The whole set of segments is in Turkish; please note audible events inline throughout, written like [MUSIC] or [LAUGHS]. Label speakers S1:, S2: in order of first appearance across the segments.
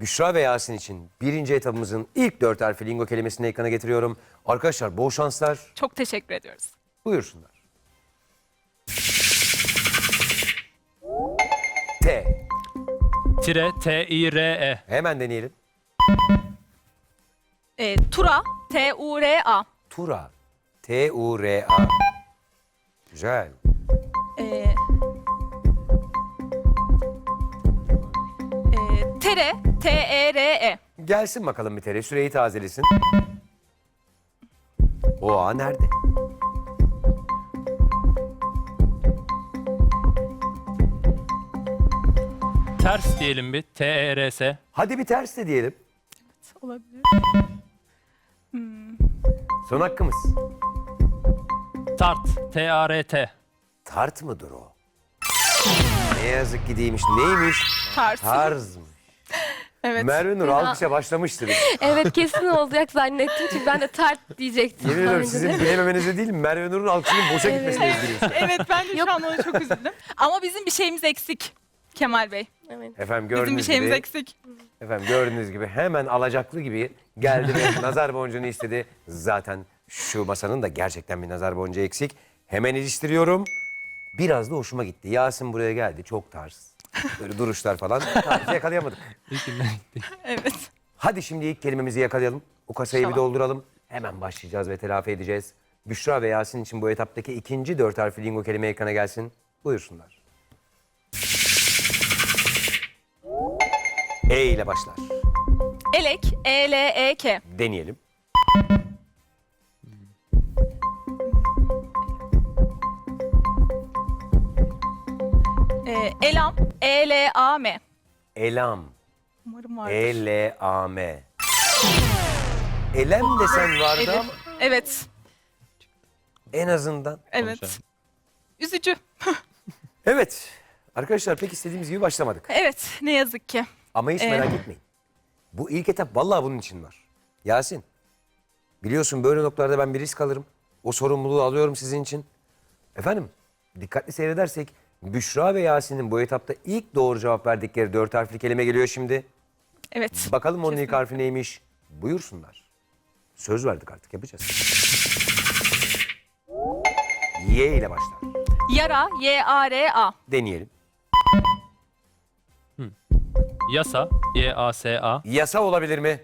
S1: Büşra ve Yasin için birinci etabımızın ilk dört harfi lingo kelimesini ekrana getiriyorum. Arkadaşlar bol şanslar.
S2: Çok teşekkür ediyoruz.
S1: Buyursunlar. T.
S3: Tire T-I-R-E.
S1: Hemen deneyelim.
S2: Ee, Tura, T-U-R-A.
S1: Tura. T-U-R-A. Güzel.
S2: Ee, ee, Tere, T-E-R-E.
S1: Gelsin bakalım bir kere. Süreyi tazelesin. O A nerede?
S3: Ters diyelim bir. T-E-R-S.
S1: Hadi bir ters de diyelim.
S2: Olabilir.
S1: Son hakkımız.
S3: Tart. T-A-R-T.
S1: Tart mıdır o? Ne yazık ki değilmiş. Neymiş?
S2: Tars.
S1: Tarzmış.
S2: Evet.
S1: Merve Nur alkışa başlamıştır. [LAUGHS]
S4: Evet kesin olacak zannettim çünkü ben de tart diyecektim.
S1: Yemin ediyorum sizin bilememenize değil Merve Nur'un alkışının boşa gitmesine üzülüyorsun. [LAUGHS]
S2: evet ben de şu an ona çok üzüldüm. Ama bizim bir şeyimiz eksik Kemal Bey.
S4: Evet.
S1: Efendim
S2: Bizim bir
S1: gördüğünüz
S2: şeyimiz
S1: gibi,
S2: eksik.
S1: efendim gördüğünüz gibi hemen alacaklı gibi geldi ve [LAUGHS] nazar boncuğunu istedi. Zaten şu masanın da gerçekten bir nazar boncuğu eksik. Hemen iliştiriyorum. Biraz da hoşuma gitti. Yasin buraya geldi. Çok tarz. Böyle duruşlar falan. Tarzı yakalayamadık.
S2: Evet.
S1: Hadi şimdi ilk kelimemizi yakalayalım. O kasayı bir
S2: Tamam.
S1: dolduralım. Hemen başlayacağız ve telafi edeceğiz. Büşra ve Yasin için bu etaptaki ikinci dört harfli lingo kelime ekrana gelsin. Buyursunlar. E ile başlar.
S2: Elek, E E-L-E-K.
S1: Deneyelim.
S2: Ee, Elam, E E-L-A-M.
S1: Elam.
S2: Umarım vardır.
S1: E-L-A-M. Elem desen vardı
S2: Elif.
S1: ama
S2: Evet,
S1: en azından.
S2: evet.
S3: Konuşalım.
S2: Üzücü. [LAUGHS]
S1: Evet. Arkadaşlar pek istediğimiz gibi başlamadık.
S2: Evet, ne yazık ki.
S1: Ama hiç
S2: Ee?
S1: merak etmeyin. Bu ilk etap vallahi bunun için var. Yasin, biliyorsun böyle noktalarda ben bir risk alırım. O sorumluluğu alıyorum sizin için. Efendim, dikkatli seyredersek Büşra ve Yasin'in bu etapta ilk doğru cevap verdikleri dört harfli kelime geliyor şimdi.
S2: Evet.
S1: Bakalım onun ilk
S2: Kesinlikle.
S1: harfi neymiş? Buyursunlar. Söz verdik artık yapacağız. Y ile başlar.
S2: Yara, Y-A-R-A.
S1: Deneyelim.
S3: Yasa. Y-A-S-A.
S1: Yasa olabilir mi?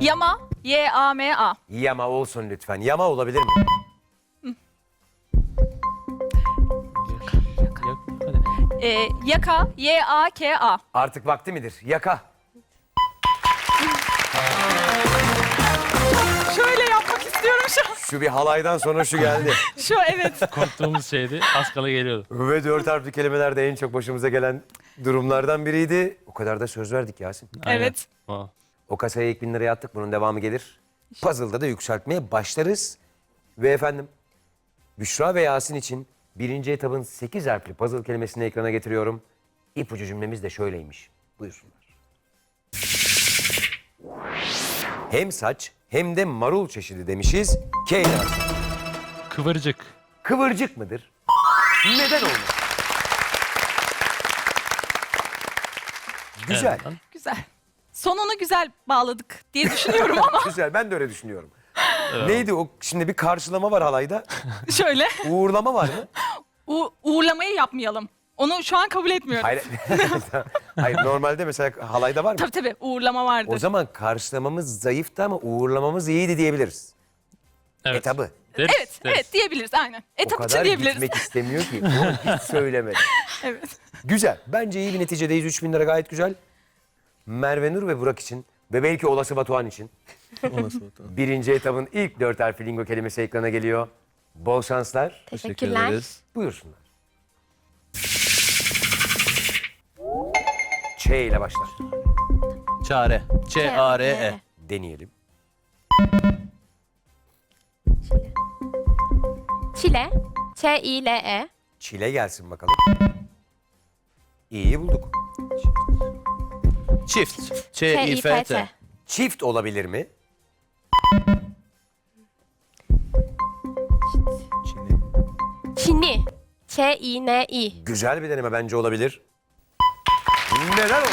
S2: Yama, Y-A-M-A.
S1: Yama olsun lütfen. Yama olabilir mi?
S2: Ee, yaka, Y-A-K-A.
S1: Artık vakti midir? Yaka.
S2: Şöyle yapmak istiyorum şu an.
S1: Şu bir halaydan sonra şu geldi. [LAUGHS]
S2: Şu evet.
S3: Korktuğumuz şeydi. Az kala geliyordu.
S1: Ve dört harfli kelimeler de en çok başımıza gelen durumlardan biriydi. O kadar da söz verdik Yasin.
S3: Aynen.
S2: Evet.
S3: Aa.
S1: O kasaya ilk bin liraya attık. Bunun devamı gelir. Puzzle'da da yükseltmeye başlarız. Ve efendim Büşra ve Yasin için birinci etabın sekiz harfli puzzle kelimesini ekrana getiriyorum. İpucu cümlemiz de şöyleymiş. Buyursunlar. Hem saç hem de marul çeşidi demişiz. K ile başlar.
S3: Kıvırcık.
S1: Kıvırcık mıdır? Neden olmaz? Güzel.
S3: Evet.
S2: Güzel. Sonunu güzel bağladık diye düşünüyorum ama [LAUGHS]
S1: Güzel. Ben de öyle düşünüyorum. Neydi o? Şimdi bir karşılama var halayda. [LAUGHS]
S2: şöyle.
S1: Uğurlama var mı?
S2: U- uğurlamayı yapmayalım. Onu şu an kabul etmiyorum.
S1: Hayır. [LAUGHS] Hayır normalde mesela halayda var mı?
S2: Tabii tabii uğurlama vardır.
S1: O zaman karşılamamız zayıftı ama uğurlamamız iyiydi diyebiliriz.
S3: Evet.
S1: Etabı.
S3: Deriz,
S2: evet,
S3: deriz.
S2: evet diyebiliriz aynen.
S1: O
S2: Etap için
S1: kadar
S2: diyebiliriz.
S1: gitmek istemiyor ki. Onu hiç [LAUGHS] söylemedi.
S2: Evet.
S1: Güzel. Bence iyi bir neticedeyiz. 3000 lira gayet güzel. Merve Nur ve Burak için ve belki olası Batuhan için. [LAUGHS] Birinci etabın ilk dört harfli lingo kelimesi ekrana geliyor. Bol şanslar.
S4: Teşekkürler.
S1: Buyursunlar. Ç ile başlar.
S5: Çare. Ç-A-R-E.
S1: Deneyelim.
S4: Çile. Ç-İ-L-E.
S1: Çile gelsin bakalım. İyi bulduk.
S5: Çift.
S4: Ç-İ-F-T.
S5: Ç-İ-F-T.
S1: Çift olabilir mi?
S4: Çini. Ç-İ-N-İ.
S1: Güzel bir deneme bence olabilir. Neden oldu?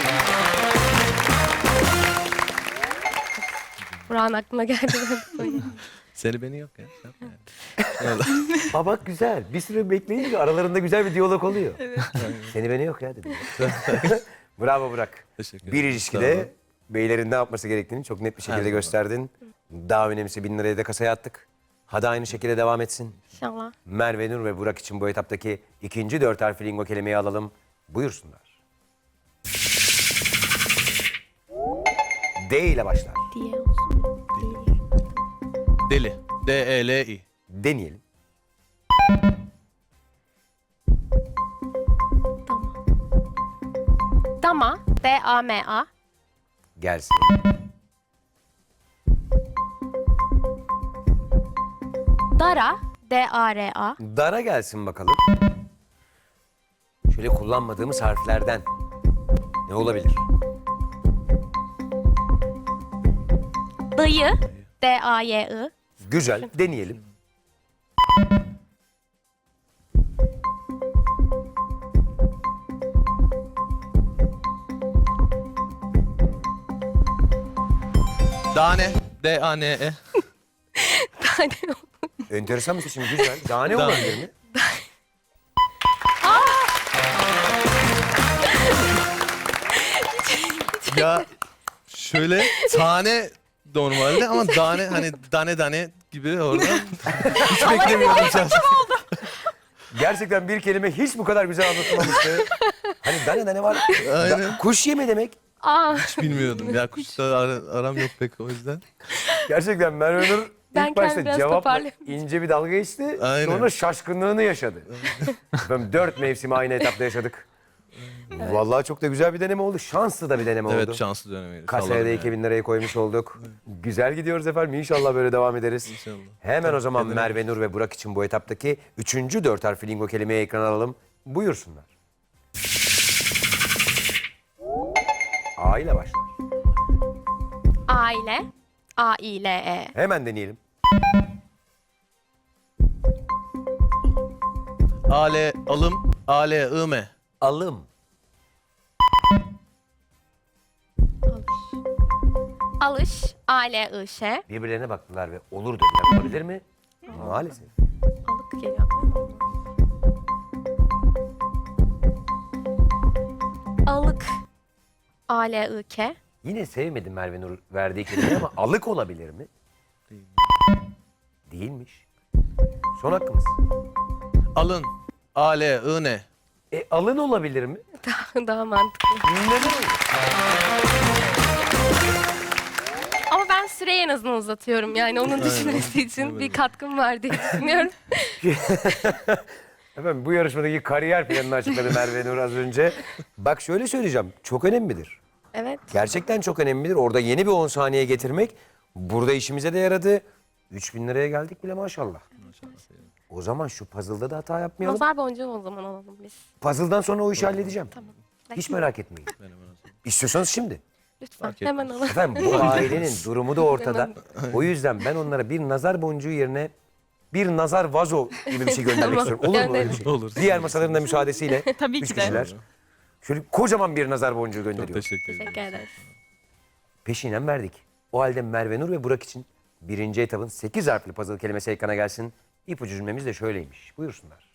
S4: Burak'ın aklına geldi.
S5: Seni beni yok ya. Yapma yani. [LAUGHS]
S1: Baba güzel. Bir süre bekleyince aralarında güzel bir diyalog oluyor. Seni beni yok ya dedim. [LAUGHS] Bravo Burak.
S5: Teşekkür
S1: Bir
S5: ederim.
S1: İlişkide beylerin ne yapması gerektiğini çok net bir şekilde
S5: zaman.
S1: gösterdin. Daha önemlisi bin liraya da kasaya attık. Hadi aynı şekilde devam etsin.
S4: İnşallah.
S1: Merve Nur ve Burak için bu etaptaki ikinci dört harfli lingo kelimeyi alalım. Buyursunlar. D ile başlar.
S4: Diye olsun.
S5: Deli. D-E-L-I.
S1: Deneyelim.
S4: Dama. D-A-M-A.
S1: Gelsin.
S4: Dara. D-A-R-A.
S1: Dara gelsin bakalım. Şöyle kullanmadığımız harflerden ne olabilir?
S4: Dayı. D-A-Y-I.
S1: Güzel, deneyelim. [LAUGHS]
S5: Dane. D-A-N-E.
S4: Tane
S1: Enteresan bir seçim, güzel. Daha ne olabilir mi? [LAUGHS]
S5: ya şöyle tane normalde ama tane hani tane tane gibi orada. Hiç beklemiyordum şahsen.
S1: Gerçekten bir kelime hiç bu kadar güzel anlatılmamıştı. hani dane dane var.
S5: Aynen.
S1: Da- kuş yeme demek.
S4: Aa.
S5: Hiç bilmiyordum. Ya kuşla ara- aram yok pek o yüzden.
S1: Gerçekten Merve Nur
S4: Ben
S1: ilk başta
S4: biraz
S1: cevapla ince bir dalga geçti.
S5: Aynen.
S1: Sonra şaşkınlığını yaşadı. Efendim dört mevsimi aynı etapta yaşadık. Vallahi çok da güzel bir deneme oldu. Şanslı da bir deneme oldu.
S5: Evet şanslı dönemiydi.
S1: Kasaya
S5: Salladım
S1: da
S5: yani.
S1: 2000 lirayı koymuş olduk. Güzel gidiyoruz efendim. İnşallah böyle devam ederiz.
S5: İnşallah.
S1: Hemen o zaman Merve Nur ve Burak için bu etaptaki üçüncü dört harfli lingo kelimeyi ekrana alalım. Buyursunlar. A ile başlar.
S4: Aile. A-I-L-E.
S1: Hemen deneyelim.
S5: Ale alım. Ale ime.
S1: Alım.
S4: Alış. A-L-I-Ş.
S1: Birbirlerine baktılar ve olur dediler. Olabilir mi? Maalesef.
S4: Alık geliyor aklıma. A-L-I-K.
S1: Yine sevmedim Merve Nur verdiği kelimeyi ama alık olabilir mi? Değilmiş. Son hakkımız.
S5: Alın. Ale ine.
S1: E alın olabilir mi? [LAUGHS]
S4: Daha mantıklı.
S1: Neden olur?
S4: Ama ben süreyi en azından uzatıyorum. Yani onun düşünmesi için bir katkım var diye düşünüyorum. [LAUGHS] [LAUGHS]
S1: Efendim bu yarışmadaki kariyer planını açıkladı Merve Nur az önce. Bak şöyle söyleyeceğim. Çok önemlidir.
S4: Evet.
S1: Gerçekten çok önemlidir. Orada yeni bir 10 saniye getirmek burada işimize de yaradı. 3000 liraya geldik bile maşallah. O zaman şu puzzle'da da hata yapmayalım.
S4: Nazar boncuğu o zaman alalım biz.
S1: Puzzle'dan sonra o işi halledeceğim.
S4: Tamam.
S1: Hiç merak etmeyin. İstiyorsanız şimdi.
S4: Lütfen
S5: Fark
S4: hemen alalım.
S1: Efendim bu [LAUGHS] ailenin durumu da ortada. O yüzden ben onlara bir nazar boncuğu yerine bir nazar vazo gibi bir şey göndermek
S4: Tamam.
S1: istiyorum. Olur mu öyle bir şey?
S5: Olur.
S1: Diğer masaların da müsaadesiyle.
S2: Tabii
S1: üç
S2: ki de.
S1: kişiler. Şöyle kocaman bir nazar boncuğu gönderiyorum.
S5: Teşekkür ederim.
S4: Teşekkür ederiz.
S1: Peşinen verdik. O halde Merve Nur ve Burak için birinci etabın 8 harfli puzzle kelimesi ekrana gelsin. İpucu cümlemiz de şöyleymiş. Buyursunlar.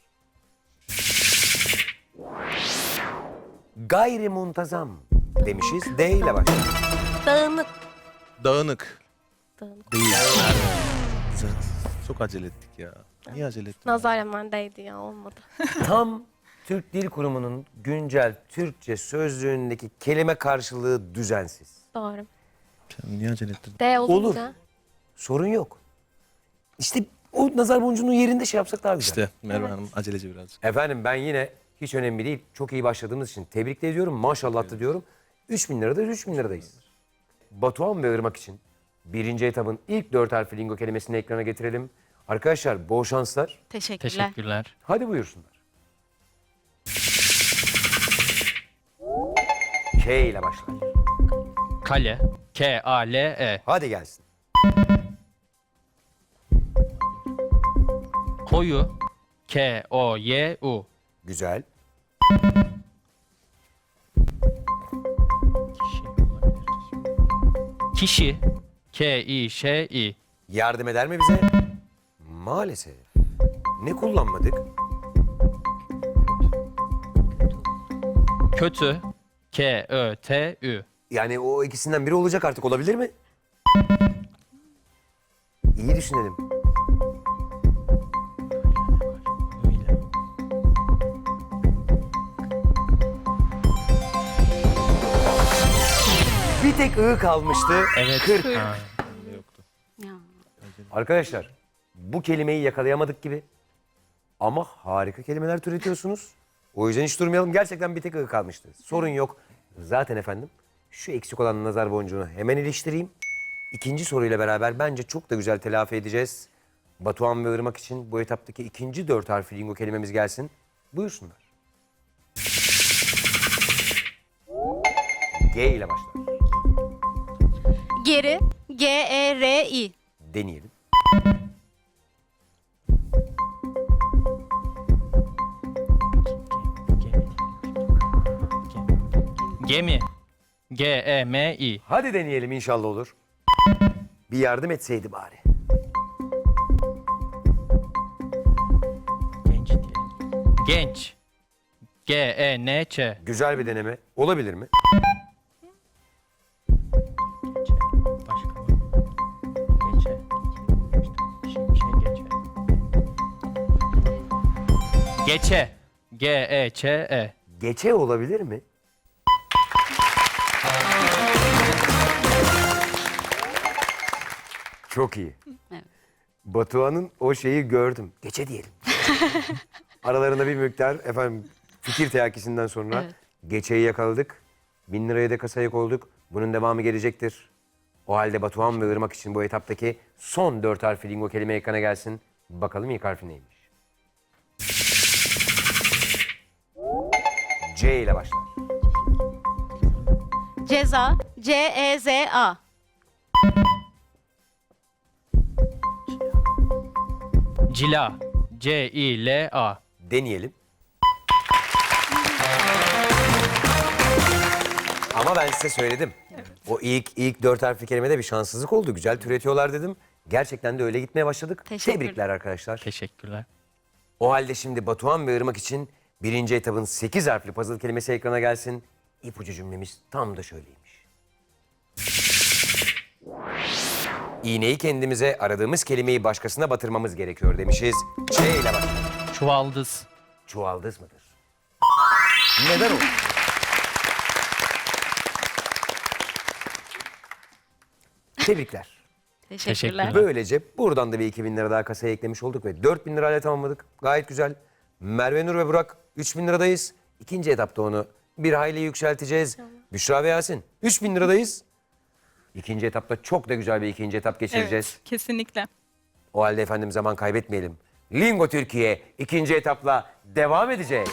S1: Gayri muntazam demişiz. D ile başlar.
S4: Dağınık.
S5: Dağınık.
S4: Dağınık.
S5: Değil. Çok acele ettik ya. Niye acele ettin?
S4: Nazar hemen değdi ya olmadı.
S1: Tam Türk Dil Kurumu'nun güncel Türkçe sözlüğündeki kelime karşılığı düzensiz.
S4: Doğru.
S5: Sen niye acele ettin?
S4: D olunca.
S1: Olur. Sorun yok. İşte o nazar boncuğunun yerinde şey yapsak daha güzel.
S5: İşte Merve Hanım aceleci birazcık.
S1: Efendim ben yine hiç önemli değil. Çok iyi başladığımız için tebrik de ediyorum. Maşallah da diyorum. 3000 lirada 3000 liradayız. Batuhan ve Irmak için birinci etabın ilk dört harfli lingo kelimesini ekrana getirelim. Arkadaşlar bol şanslar.
S2: Teşekkürler.
S3: Teşekkürler.
S1: Hadi buyursunlar. K ile başlar.
S3: Kale. K-A-L-E.
S1: Hadi gelsin.
S3: Koyu. K-O-Y-U.
S1: Güzel.
S3: Kişi. K-İ-Ş-İ.
S1: Yardım eder mi bize? Maalesef. Ne kullanmadık?
S3: Kötü. K-Ö-T-Ü.
S1: Yani o ikisinden biri olacak artık olabilir mi? İyi düşünelim. Bir tek ı kalmıştı.
S3: Evet.
S1: 40.
S3: Ha.
S1: Arkadaşlar bu kelimeyi yakalayamadık gibi. Ama harika kelimeler türetiyorsunuz. O yüzden hiç durmayalım. Gerçekten bir tek ı kalmıştı. Sorun yok. Zaten efendim şu eksik olan nazar boncuğunu hemen iliştireyim. İkinci soruyla beraber bence çok da güzel telafi edeceğiz. Batuhan ve Irmak için bu etaptaki ikinci dört harfli lingo kelimemiz gelsin. Buyursunlar. G ile başlar.
S4: Geri. E G-E-R-I.
S1: Deneyelim.
S3: Gemi. G-E-M-İ.
S1: Hadi deneyelim inşallah olur. Bir yardım etseydi bari.
S3: Genç diyelim. Genç. G-E-N-Ç.
S1: Güzel bir deneme. Olabilir mi?
S3: Başka mı? Geçe. Şey geçe. Geçe. G-E-Ç-E.
S1: Geçe olabilir mi? Çok iyi. Batuhan'ın o şeyi gördüm. Geçe diyelim. [LAUGHS] Aralarında bir miktar efendim fikir teyakkisinden sonra
S4: Evet.
S1: geçeyi yakaladık. Bin liraya da kasaya koyduk. Bunun devamı gelecektir. O halde Batuhan ve Irmak için bu etaptaki son dört harfli lingo kelime ekrana gelsin. Bakalım ilk harfi neymiş? C ile başlar.
S4: Ceza. C-E-Z-A.
S3: Cila. C-İ-L-A.
S1: Deneyelim. Ama ben size söyledim. O ilk ilk dört harfli kelimede bir şanssızlık oldu. Güzel türetiyorlar dedim. Gerçekten de öyle gitmeye başladık.
S4: Teşekkür.
S1: Tebrikler arkadaşlar.
S3: Teşekkürler.
S1: O halde şimdi Batuhan ve Irmak için birinci etabın sekiz harfli puzzle kelimesi ekrana gelsin. İpucu cümlemiz tam da şöyleymiş. İğneyi kendimize aradığımız kelimeyi başkasına batırmamız gerekiyor demişiz. Ç ile başlar.
S3: Çuvaldız.
S1: Çuvaldız mıdır? Neden o? Tebrikler.
S3: Teşekkürler.
S1: Böylece buradan da bir 2000 lira daha kasaya eklemiş olduk ve 4000 lirayla tamamladık. Gayet güzel. Merve Nur ve Burak 3000 liradayız. İkinci etapta onu bir hayli yükselteceğiz. Büşra ve Yasin 3000 liradayız. İkinci etapta çok da güzel bir ikinci etap geçireceğiz.
S2: Evet, kesinlikle.
S1: O halde efendim zaman kaybetmeyelim. Lingo Türkiye ikinci etapla devam edecek.